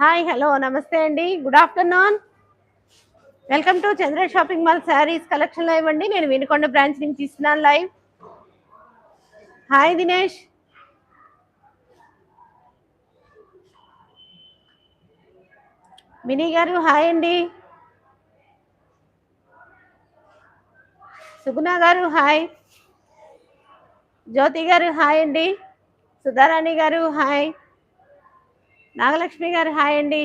Hi hello నమస్తే అండి. Good afternoon welcome to Chandra shopping mall saris collection live అండి. నేను వినుకొండ బ్రాంచ్ నుంచి ఇస్తున్నాను లైవ్ హాయ్ దినేష్ మినీ గారు హాయ్ అండి. సుగుణ గారు హాయ్ జ్యోతి గారు హాయ్ అండి. సుధారాణి గారు హాయ్. నాగలక్ష్మి గారు హాయ్ అండి.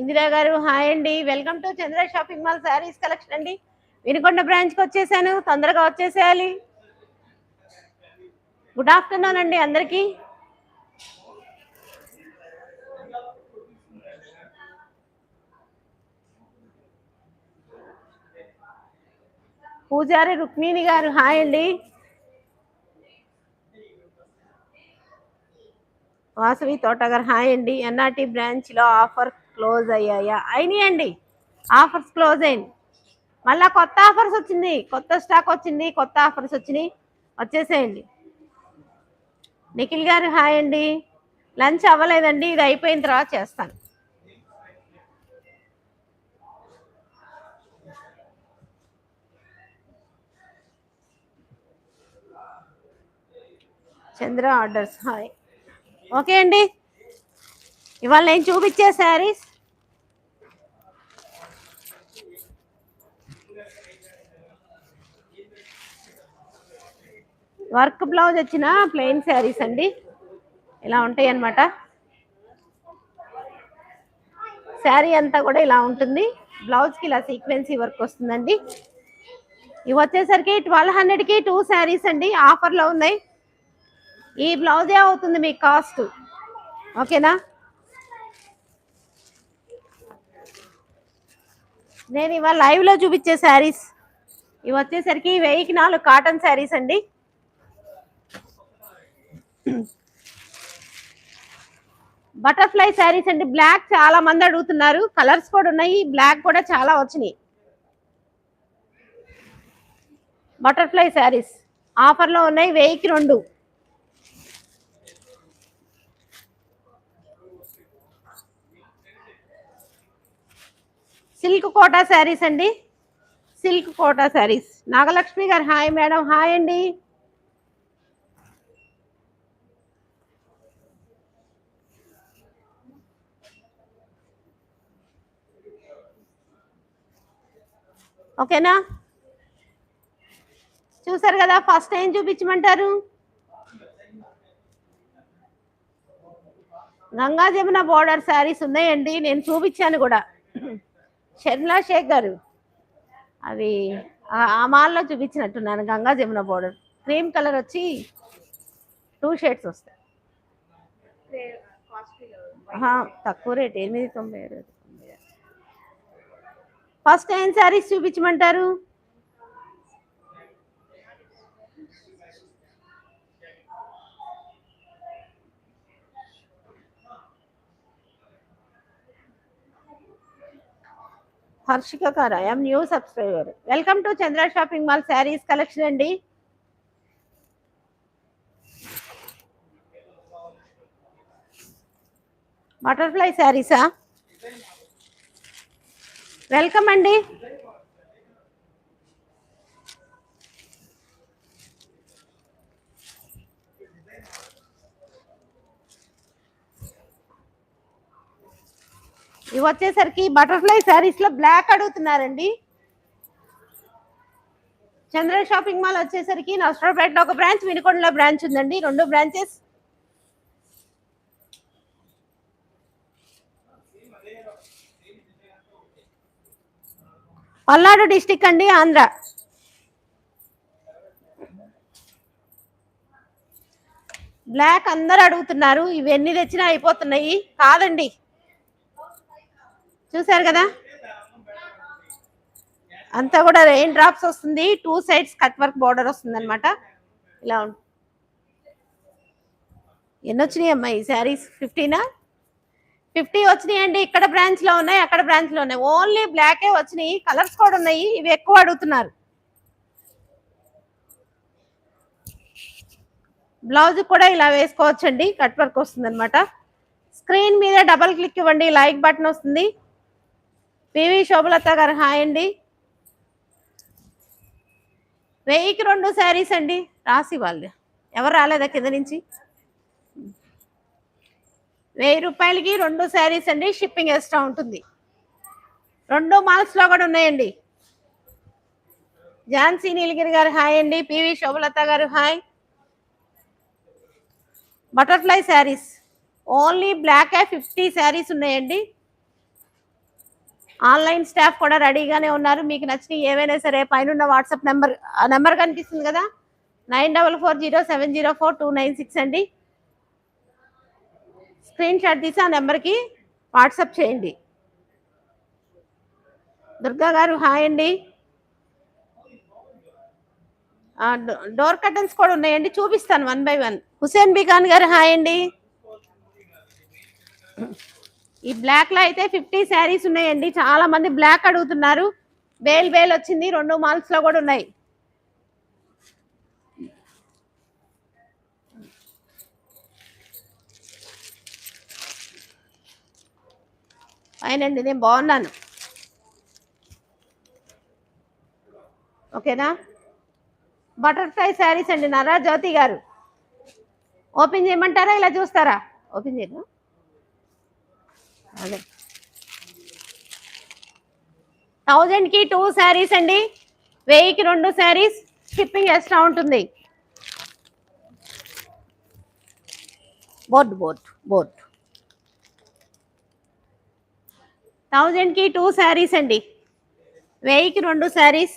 ఇందిరా గారు హాయ్ అండి. Welcome to Chandra shopping mall saris collection అండి. వినుకొండ బ్రాంచ్కి వచ్చేసాను. తొందరగా వచ్చేసేయాలి. గుడ్ ఆఫ్టర్నూన్ అండి అందరికీ. పూజారి రుక్మిణి గారు హాయ్ అండి. వాసవి తోట గారు హాయ్ అండి. ఎన్ఆర్టీ బ్రాంచ్లో ఆఫర్ క్లోజ్ అయ్యాయా? అయినాయండి ఆఫర్స్ క్లోజ్ అయింది మళ్ళా కొత్త ఆఫర్స్ వచ్చింది. కొత్త స్టాక్ వచ్చింది. కొత్త ఆఫర్స్ వచ్చినాయి. వచ్చేసేయండి. నిఖిల్ గారు హాయ్ అండి. లంచ్ అవ్వలేదండి. ఇది అయిపోయిన తర్వాత చేస్తాను. చంద్ర ఆర్డర్స్. హాయ్. ఓకే అండి. ఇవాళ నేను చూపించే శారీస్. వర్క్ బ్లౌజ్ వచ్చిన ప్లెయిన్ శారీస్ అండి. ఇలా ఉంటాయి అన్నమాట. శారీ అంతా కూడా ఇలా ఉంటుంది. బ్లౌజ్కి ఇలా సీక్వెన్సీ వర్క్ వస్తుందండి. ఇవి వచ్చేసరికి ట్వెల్వ్ హండ్రెడ్కి టూ శారీస్ అండి. ఆఫర్లో ఉన్నాయి. ఈ బ్లౌజే అవుతుంది మీ కాస్ట్? ఓకేనా? నేను ఇవాళ లైవ్లో చూపించే శారీస్. ఇవి వచ్చేసరికి వెయ్యికి నాలుగు కాటన్ శారీస్ అండి. బటర్ఫ్లై శారీస్ అండి. బ్లాక్ చాలా మంది అడుగుతున్నారు. కలర్స్ కూడా ఉన్నాయి. బ్లాక్ కూడా చాలా వచ్చినాయి. బటర్ఫ్లై శారీస్ ఆఫర్లో ఉన్నాయి. వెయ్యికి రెండు. సిల్క్ కోటా శారీస్ అండి. Silk quota saris. నాగలక్ష్మి గారు హాయ్ మేడం. హాయ్ అండి. ఓకేనా? చూసారు కదా ఫస్ట్ ఏం చూపించమంటారు. గంగా జమున బోర్డర్ శారీస్ ఉన్నాయండి. నేను చూపించాను కూడా. షర్మిలా షేక్ గారు అవి ఆ- మాల్లో చూపించినట్టున్నాను Ganga Jamuna border. Cream colour వచ్చి టూ షేడ్స్ వస్తాయి. తక్కువ రేట్ ఎనిమిది తొంభై ఫస్ట్ ఏం saris చూపించమంటారు? Harshika Kar I'm new subscriber welcome to Chandra shopping mall saris collection అండి. బటర్ఫ్లై శారీసా వెల్కమ్ అండి. ఇవి వచ్చేసరికి బటర్ఫ్లై శారీస్లో బ్లాక్ అడుగుతున్నారండి. చంద్ర షాపింగ్ మాల్ వచ్చేసరికి నష్టపేటలో ఒక బ్రాంచ్ వినుకొండలో బ్రాంచ్ ఉందండి. రెండు బ్రాంచెస్. పల్నాడు డిస్టిక్ అండి ఆంధ్ర. బ్లాక్ అందరు అడుగుతున్నారు ఇవన్నీ తెచ్చినా అయిపోతున్నాయి. కాదండి. చూసారు కదా? అంతా కూడా రెయిన్ డ్రాప్స్ వస్తుంది. Two sides cut work border వస్తుంది అనమాట ఇలా ఉంటుంది ఎన్ని వచ్చినాయి అమ్మా ఈ శారీస్ ఫిఫ్టీనా ఫిఫ్టీ వచ్చినాయండి. ఇక్కడ బ్రాంచ్లో ఉన్నాయి అక్కడ బ్రాంచ్లో ఉన్నాయి. ఓన్లీ బ్లాకే వచ్చినాయి. కలర్స్ కూడా ఉన్నాయి. ఇవి ఎక్కువ అడుగుతున్నారు. బ్లౌజ్ కూడా ఇలా వేసుకోవచ్చండి. కట్ వర్క్ వస్తుంది అనమాట స్క్రీన్ మీద డబల్ క్లిక్ ఇవ్వండి. లైక్ బటన్ వస్తుంది. పివి శోభలత గారు హాయ్ అండి. వెయ్యికి రెండు శారీస్ అండి రాసి వాళ్ళు. ఎవరు రాలేదా కింద నుంచి? వెయ్యి రూపాయలకి రెండు శారీస్ అండి షిప్పింగ్ ఎక్స్ట్రా ఉంటుంది. రెండు మాల్స్లో కూడా ఉన్నాయండి. ఝాన్సీ నీలగిరి గారు హాయ్ అండి. పివి శోభలత గారు hi. Butterfly saris. Only black fifty saris ఉన్నాయండి. ఆన్లైన్ స్టాఫ్ కూడా రెడీగానే ఉన్నారు. మీకు నచ్చిన ఏవైనా సరే పైన వాట్సాప్ నెంబర్ నెంబర్ కనిపిస్తుంది కదా? Nine double four zero seven zero four two nine six అండి. స్క్రీన్ షాట్ తీసి ఆ నెంబర్కి వాట్సాప్ చేయండి. దుర్గా గారు హాయ్ అండి. డో- డోర్ కర్టన్స్ కూడా ఉన్నాయండి. చూపిస్తాను one by one. Hussain Bikhan గారు హాయ్ అండి. ఈ బ్లాక్లో అయితే ఫిఫ్టీ శారీస్ ఉన్నాయండి. చాలా మంది బ్లాక్ అడుగుతున్నారు. బేల్ బేల్ వచ్చింది. రెండు మాల్స్లో కూడా ఉన్నాయి. అయినండి నేను బాగున్నాను. ఓకేనా? బటర్ఫ్లై శారీస్ అండి నారా జ్యోతి గారు. ఓపెన్ చేయమంటారా? ఇలా చూస్తారా? ఓపెన్ చేయను? అదే. థౌజండ్కి టూ శారీస్ అండి. వెయ్యికి రెండు శారీస్ షిప్పింగ్ ఎక్స్ట్రా ఉంటుంది. బోర్డు బోర్డు బోర్డ్ థౌజండ్కి టూ శారీస్ అండి. వెయ్యికి రెండు శారీస్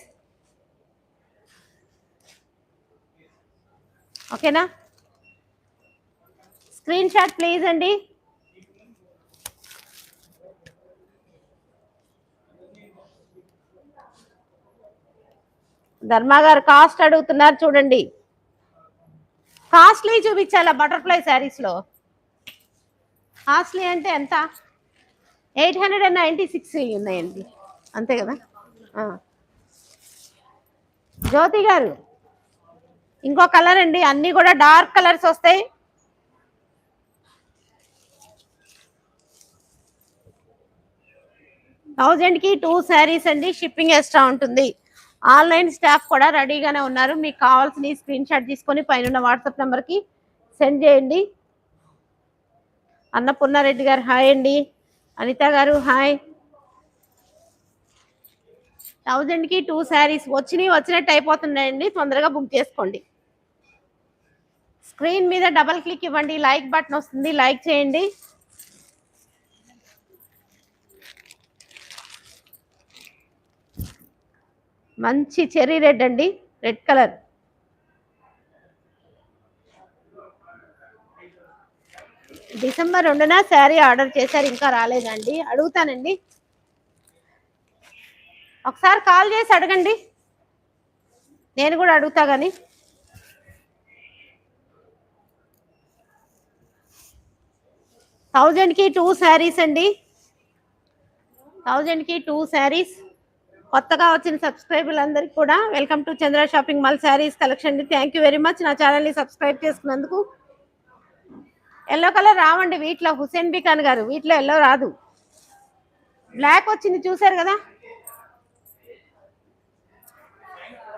ఓకేనా స్క్రీన్ షాట్ ప్లీజ్ అండి. ధర్మా గారు కాస్ట్ అడుగుతున్నారు చూడండి. కాస్ట్లీ చూపించాలా బటర్ఫ్లై శారీస్లో? కాస్ట్లీ అంటే ఎంత? Eight hundred and ninety six ఉన్నాయండి. అంతే కదా? జ్యోతి గారు ఇంకో కలర్ అండి. అన్ని కూడా డార్క్ కలర్స్ వస్తాయి. థౌజండ్కి టూ శారీస్ అండి. షిప్పింగ్ ఎక్స్ట్రా ఉంటుంది. ఆన్లైన్ స్టాఫ్ కూడా రెడీగానే ఉన్నారు. మీకు కావాల్సిన స్క్రీన్ షాట్ తీసుకొని పైన వాట్సాప్ నెంబర్కి సెండ్ చేయండి. అన్నపూర్ణారెడ్డి గారు హాయ్ అండి. అనిత గారు హాయ్. థౌజండ్కి టూ శారీస్ వచ్చినవి వచ్చినట్టు అయిపోతున్నాయండి. తొందరగా బుక్ చేసుకోండి. స్క్రీన్ మీద డబల్ క్లిక్ ఇవ్వండి. లైక్ బటన్ వస్తుంది. లైక్ చేయండి. మంచి చెర్రీ రెడ్ అండి రెడ్ కలర్. డిసెంబర్ రెండున శారీ ఆర్డర్ చేశారు ఇంకా రాలేదండి. అడుగుతానండి. ఒకసారి కాల్ చేసి అడగండి. నేను కూడా అడుగుతా కానీ థౌజండ్కి టూ శారీస్ అండి. థౌజండ్కి టూ శారీస్. కొత్తగా వచ్చిన సబ్స్క్రైబర్లు అందరికీ కూడా welcome to Chandra shopping mall saris collection అండి. థ్యాంక్ యూ వెరీ మచ్ నా ఛానల్ని సబ్స్క్రైబ్ చేసుకున్నందుకు ఎల్లో కలర్ రావండి వీటిలో. హుసేన్ బికాన్ గారు వీటిలో ఎల్లో రాదు. బ్లాక్ వచ్చింది చూసారు కదా?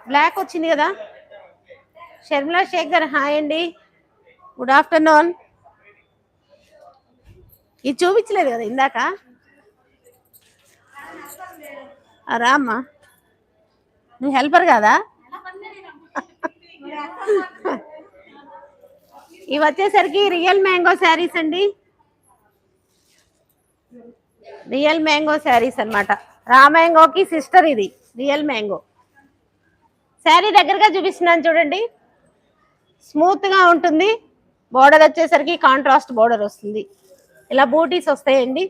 బ్లాక్ వచ్చింది కదా? షర్మిలా షేక్ గారు హాయ్ అండి. గుడ్ ఆఫ్టర్నూన్ ఇది చూపించలేదు కదా ఇందాక ఆ, రామ్మా. నువ్వు హెల్పర్ కాదా? ఇవి వచ్చేసరికి రియల్ మ్యాంగో శారీస్ అండి. రియల్ మ్యాంగో శారీస్ అన్నమాట. రా మ్యాంగోకి సిస్టర్ ఇది రియల్ మ్యాంగో. శారీ దగ్గరగా చూపిస్తున్నాను చూడండి. స్మూత్గా ఉంటుంది. బోర్డర్ వచ్చేసరికి కాంట్రాస్ట్ బోర్డర్ వస్తుంది. ఇలా బూటీస్ వస్తాయండి.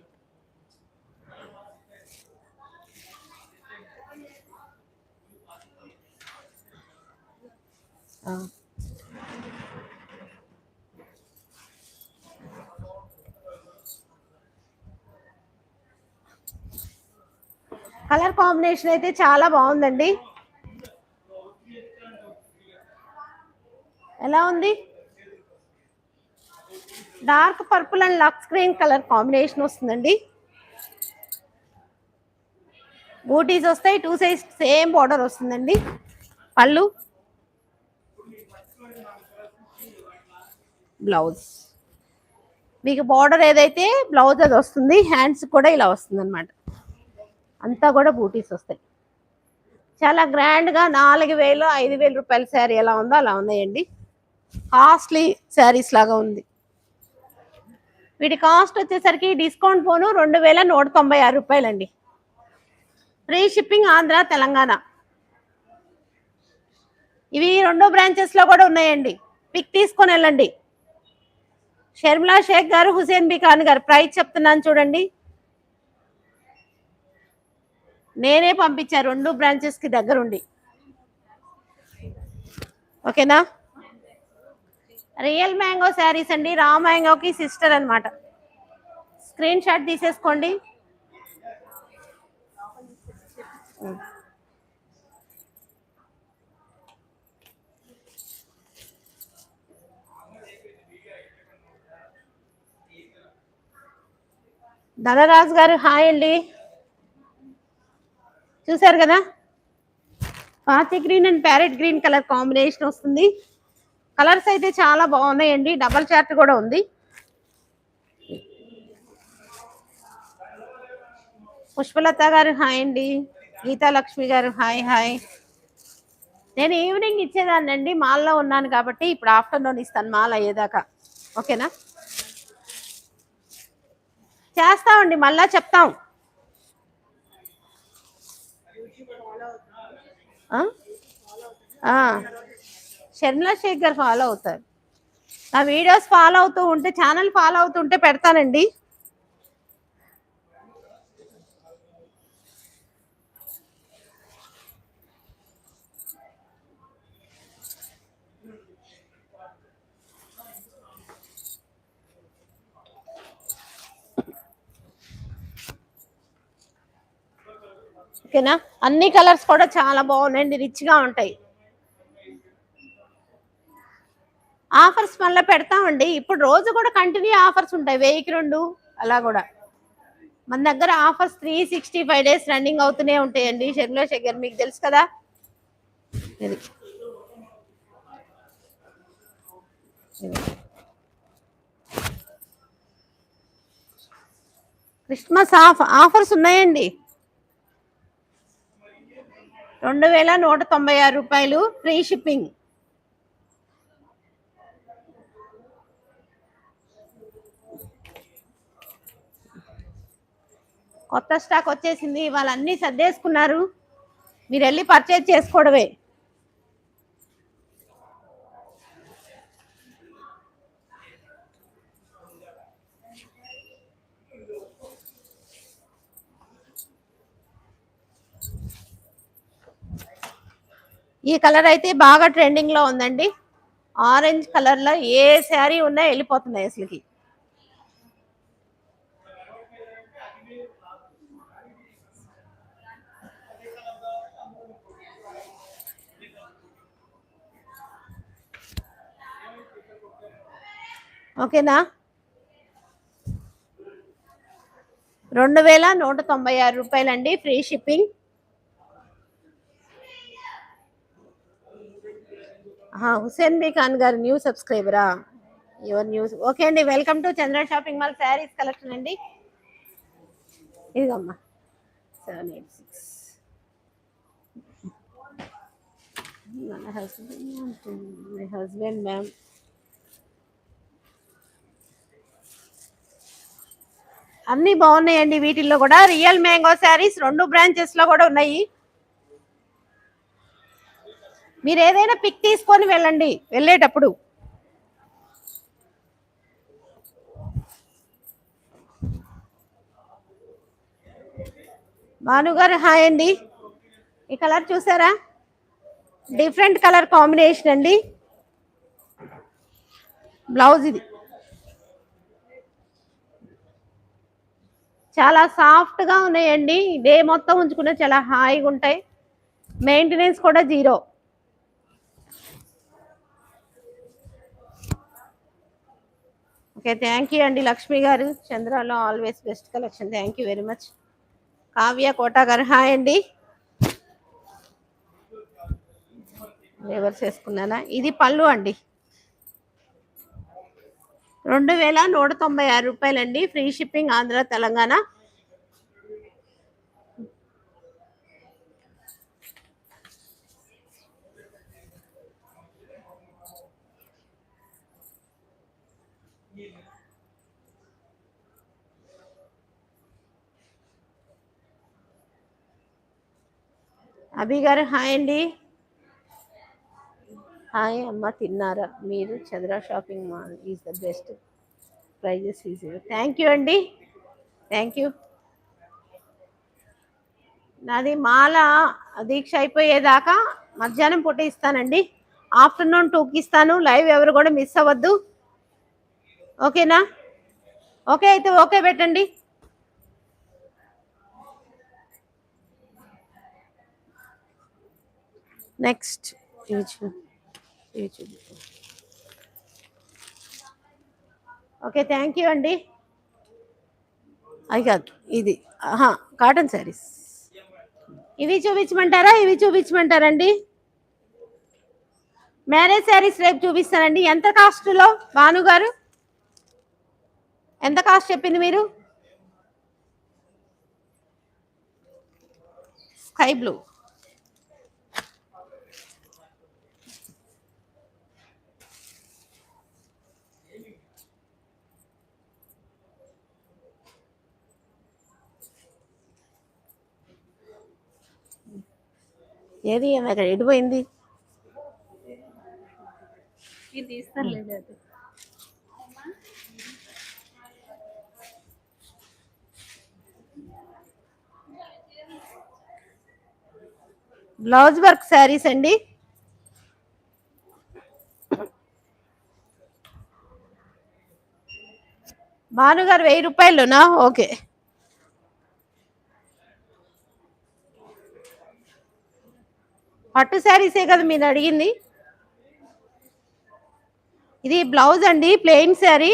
కలర్ కాంబినేషన్ అయితే చాలా బాగుందండి. ఎలా ఉంది? Dark purple and lux green colour combination వస్తుందండి. బూటీస్ వస్తాయి టూ సైజ్ సేమ్ బార్డర్ వస్తుందండి. పళ్ళు? బ్లౌజ్. మీకు బార్డర్ ఏదైతే బ్లౌజ్ అది వస్తుంది హ్యాండ్స్ కూడా ఇలా వస్తుంది అనమాట అంతా కూడా బూటీస్ వస్తాయి. చాలా గ్రాండ్గా నాలుగు వేలు ఐదు వేల రూపాయల శారీ ఎలా ఉందో అలా ఉన్నాయండి. కాస్ట్లీ శారీస్ లాగా ఉంది. వీటి కాస్ట్ వచ్చేసరికి డిస్కౌంట్ పోను రెండు వేల నూట తొంభై ఆరు రూపాయలండి. Free shipping Andhra Telangana. ఇవి రెండో బ్రాంచెస్లో కూడా ఉన్నాయండి. పిక్ తీసుకొని వెళ్ళండి. షర్మిలా షేక్ గారు హుసేన్ బి ఖాన్ గారు ప్రైజ్ చెప్తున్నాను చూడండి. నేనే పంపించా రెండు బ్రాంచెస్కి దగ్గరుండి. ఓకేనా? రియల్ మ్యాంగో శారీస్ అండి రా మ్యాంగోకి సిస్టర్ అన్నమాట. స్క్రీన్ షాట్ తీసేసుకోండి. ధనరాజు గారు హాయ్ అండి. చూసారు కదా? పాతి green and parrot green colour combination వస్తుంది. కలర్స్ అయితే చాలా బాగున్నాయండి. డబల్ చార్ట్ కూడా ఉంది. పుష్పలత గారు హాయ్ అండి. గీతా లక్ష్మి గారు హాయ్ హాయ్. నేను ఈవినింగ్ ఇచ్చేదాన్నండి. మాల్లో ఉన్నాను కాబట్టి ఇప్పుడు ఆఫ్టర్నూన్ ఇస్తాను మాల్ అయ్యేదాకా. ఓకేనా? చేస్తామండి మళ్ళా చెప్తాం. ఆ? శేఖర్ షర్మిలా షేక్ గారు ఫాలో అవుతారు. నా వీడియోస్ ఫాలో అవుతూ ఉంటే ఛానల్ ఫాలో అవుతూ ఉంటే పెడతానండి. ఓకేనా? అన్ని కలర్స్ కూడా చాలా బాగున్నాయండి రిచ్గా ఉంటాయి. ఆఫర్స్ మళ్ళీ పెడతామండి. ఇప్పుడు రోజు కూడా కంటిన్యూ ఆఫర్స్ ఉంటాయి వెయ్యికి రెండు అలా కూడా. మన దగ్గర offers three sixty five days running అవుతూనే ఉంటాయండి. షర్మిలా శేఖర్ మీకు తెలుసు కదా? ఇది. క్రిస్మస్ ఆఫ్ ఆఫర్స్ ఉన్నాయండి. రెండు వేల నూట తొంభై ఆరు రూపాయలు ఫ్రీ షిప్పింగ్. కొత్త స్టాక్ వచ్చేసింది వాళ్ళన్నీ సర్దేసుకున్నారు. మీరు వెళ్ళి పర్చేజ్ చేసుకోవడమే. ఈ కలర్ అయితే బాగా ట్రెండింగ్లో ఉందండి. ఆరెంజ్ కలర్లో ఏ శారీ ఉన్నా వెళ్ళిపోతున్నాయి అసలుకి. ఓకేనా? రెండు వేల నూట తొంభై ఆరు రూపాయలండి ఫ్రీ షిప్పింగ్. హుసేన్ బీ ఖాన్ గారు న్యూ సబ్స్క్రైబరా? Your news. ఓకే అండి welcome to Chandra shopping mall saris collection అండి. ఇదిగమ్మా సెవెన్ ఎయిట్ సిక్స్. మన హస్బెండ్ మై హస్బెండ్ మ్యామ్. అన్నీ బాగున్నాయండి వీటిల్లో కూడా. రియల్ మ్యాంగో శారీస్ రెండు బ్రాంచెస్లో కూడా ఉన్నాయి. మీరు ఏదైనా పిక్ తీసుకొని వెళ్ళండి వెళ్ళేటప్పుడు. భానుగారు హాయ్ అండి. ఈ కలర్ చూసారా? డిఫరెంట్ కలర్ కాంబినేషన్ అండి. బ్లౌజ్ ఇది. చాలా సాఫ్ట్గా ఉన్నాయండి. డే మొత్తం ఉంచుకుంటే చాలా హాయిగా ఉంటాయి. మెయింటెనెన్స్ కూడా జీరో. ఓకే థ్యాంక్ యూ అండి లక్ష్మి గారు. చంద్రాలో always best collection thank you very much Kavya Kota గారు హాయ్ అండి. రివర్స్ వేసుకున్నానా ఇది పళ్ళు అండి. రెండు వేల నూట తొంభై ఆరు రూపాయలండి. Free shipping Andhra Telangana. అభి గారు హాయ్ అండి. హాయ్ అమ్మ తిన్నారా? మీరు Chandra shopping mall is the best prices is thank you అండి. Thank you. నాది మాల దీక్ష అయిపోయేదాకా మధ్యాహ్నం పూట ఇస్తానండి. ఆఫ్టర్నూన్ టూకి ఇస్తాను. లైవ్ ఎవరు కూడా మిస్ అవ్వద్దు. ఓకేనా? ఓకే అయితే ఓకే పెట్టండి. నెక్స్ట్ ఇవి చూ ఇవి ఓకే థ్యాంక్ యూ అండి అయి కాదు ఇది కాటన్ శారీస్ ఇవి చూపించమంటారా? ఇవి చూపించమంటారండి మ్యారేజ్ శారీస్ రేపు చూపిస్తానండి ఎంత కాస్ట్లో? భాను గారు? ఎంత కాస్ట్ చెప్పింది మీరు? స్కై బ్లూ ఏది? అక్కడ ఎడిపోయింది. బ్లౌజ్ వర్క్ శారీస్ అండి? భానుగారు వెయ్యి రూపాయలునా? ఓకే. పట్టు శారీసే కదా మీరు అడిగింది? ఇది బ్లౌజ్ అండి ప్లెయిన్ శారీ.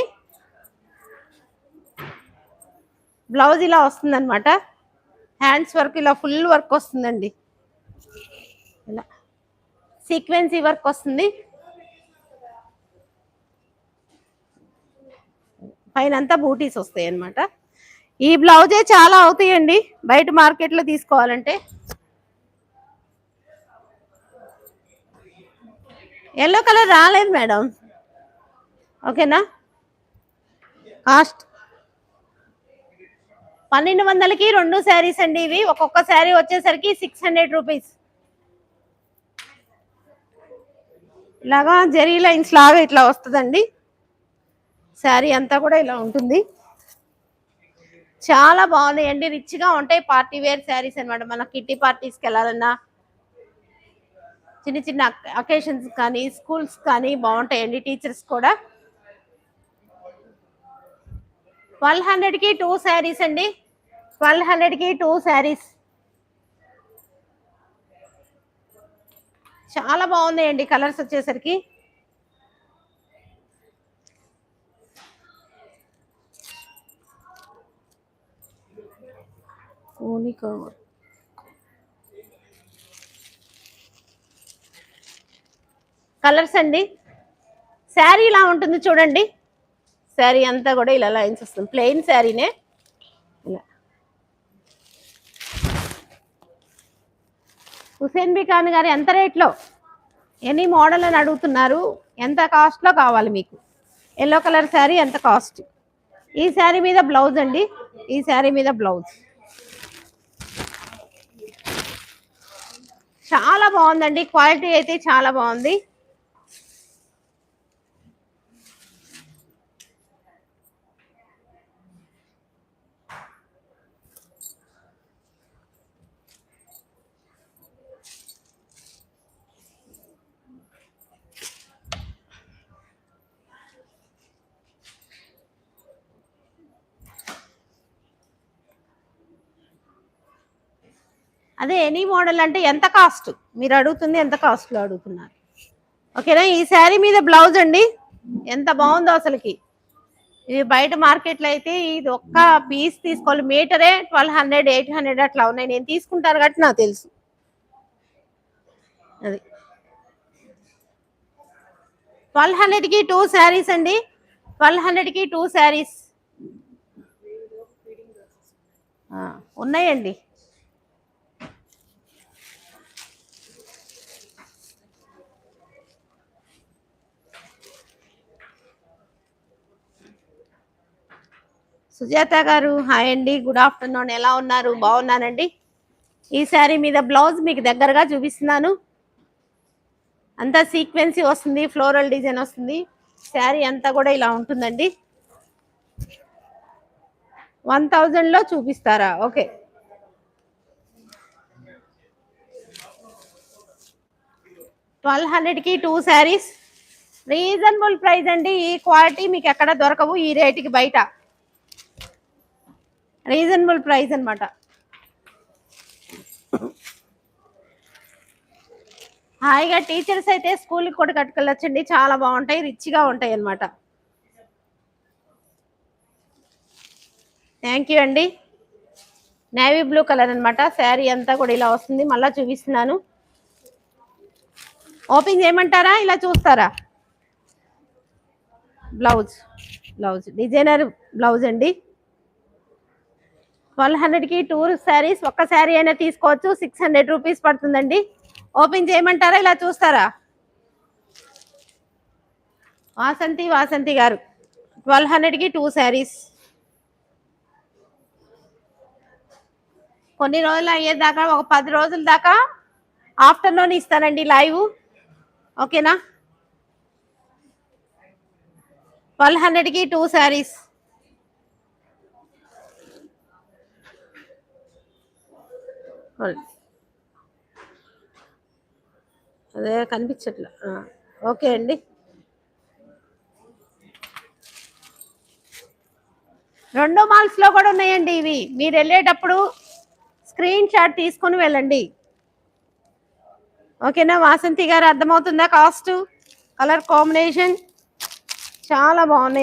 బ్లౌజ్ ఇలా వస్తుంది అనమాట హ్యాండ్స్ వర్క్ ఇలా ఫుల్ వర్క్ వస్తుందండి. ఇలా సీక్వెన్సీ వర్క్ వస్తుంది. పైన అంతా బూటీస్ వస్తాయి అన్నమాట ఈ బ్లౌజే చాలా అవుతాయండి. బయట మార్కెట్లో తీసుకోవాలంటే. ఎల్లో కలర్ రాలేదు మేడం. ఓకేనా? కాస్ట్ పన్నెండు వందలకి రెండు శారీస్ అండి ఇవి. ఒక్కొక్క శారీ వచ్చేసరికి సిక్స్ హండ్రెడ్ రూపీస్ ఇలాగా జెరీ లైన్స్ లాగా ఇట్లా వస్తుందండి. శారీ అంతా కూడా ఇలా ఉంటుంది. చాలా బాగున్నాయండి. రిచ్గా ఉంటాయి. పార్టీ వేర్ శారీస్ అనమాట మన కిట్టి పార్టీస్కి వెళ్ళాలన్నా చిన్న చిన్న అకేషన్స్ కానీ స్కూల్స్ కానీ బాగుంటాయండి టీచర్స్ కూడా. ట్వెల్వ్ హండ్రెడ్కి టూ శారీస్ అండి. ట్వెల్వ్ హండ్రెడ్కి టూ శారీస్. చాలా బాగున్నాయండి కలర్స్ వచ్చేసరికి. ఓనీ కలర్స్ అండి. శారీ ఇలా ఉంటుంది చూడండి. శారీ అంతా కూడా ఇలా లైన్స్ వస్తుంది. ప్లెయిన్ శారీనే. ఇలా. హుసేన్ బి ఖాన్ గారు ఎంత రేట్లో? ఎనీ మోడల్ అని అడుగుతున్నారు? ఎంత కాస్ట్లో కావాలి మీకు? ఎల్లో కలర్ శారీ ఎంత కాస్ట్? ఈ శారీ మీద బ్లౌజ్ అండి. ఈ శారీ మీద బ్లౌజ్. చాలా బాగుందండి. క్వాలిటీ అయితే చాలా బాగుంది. అదే ఎనీ మోడల్ అంటే ఎంత కాస్ట్? మీరు అడుగుతుంది ఎంత కాస్ట్లో అడుగుతున్నారు. ఓకేనా? ఈ శారీ మీద బ్లౌజ్ అండి. ఎంత బాగుందో అసలుకి. ఇది బయట మార్కెట్లో అయితే ఇది ఒక్క పీస్ తీసుకోవాలి. మీటరే ట్వెల్వ్ హండ్రెడ్ ఎయిట్ హండ్రెడ్ అట్లా ఉన్నాయి. నేను తీసుకుంటాను కాబట్టి నాకు తెలుసు. అది. ట్వెల్వ్ హండ్రెడ్కి టూ శారీస్ అండి. ట్వెల్వ్ హండ్రెడ్కి టూ శారీస్. ఉన్నాయండి. సుజాత గారు హాయ్ అండి గుడ్ ఆఫ్టర్నూన్ ఎలా ఉన్నారు? బాగున్నానండి ఈ శారీ మీద బ్లౌజ్ మీకు దగ్గరగా చూపిస్తున్నాను. అంతా సీక్వెన్సీ వస్తుంది ఫ్లోరల్ డిజైన్ వస్తుంది. శారీ అంతా కూడా ఇలా ఉంటుందండి. వన్ థౌజండ్లో చూపిస్తారా? ఓకే. ట్వెల్వ్ హండ్రెడ్కి టూ శారీస్. రీజనబుల్ ప్రైస్ అండి. ఈ క్వాలిటీ మీకు ఎక్కడ దొరకవు ఈ రేటుకి బయట. రీజనబుల్ ప్రైస్ అనమాట హాయిగా టీచర్స్ అయితే స్కూల్కి కూడా కట్టుకెళ్ళొచ్చండి. చాలా బాగుంటాయి రిచ్గా ఉంటాయి అనమాట థ్యాంక్ యూ అండి. నేవీ బ్లూ కలర్ అనమాట శారీ అంతా కూడా ఇలా వస్తుంది. మళ్ళీ చూపిస్తున్నాను. ఓపెన్ చేయమంటారా? ఇలా చూస్తారా? బ్లౌజ్ బ్లౌజ్ డిజైనర్ బ్లౌజ్ అండి. ట్వెల్వ్ హండ్రెడ్కి టూ శారీస్ ఒక్క శారీ అయినా తీసుకోవచ్చు. సిక్స్ హండ్రెడ్ రూపీస్ పడుతుందండి. ఓపెన్ చేయమంటారా? ఇలా చూస్తారా? వాసంతి వాసంతి గారు ట్వెల్వ్ హండ్రెడ్కి టూ శారీస్. కొన్ని రోజులు అయ్యేదాకా ఒక పది రోజుల దాకా ఆఫ్టర్నూన్ ఇస్తానండి లైవ్. ఓకేనా? ట్వెల్వ్ హండ్రెడ్కి టూ శారీస్. అదే కనిపించట్లే. ఓకే అండి. రెండో మాల్స్లో కూడా ఉన్నాయండి ఇవి. మీరు వెళ్ళేటప్పుడు స్క్రీన్ షాట్ తీసుకొని వెళ్ళండి. ఓకేనా? వాసంతి గారు అర్థమవుతుందా? కాస్ట్ కలర్ కాంబినేషన్ చాలా బాగున్నాయి.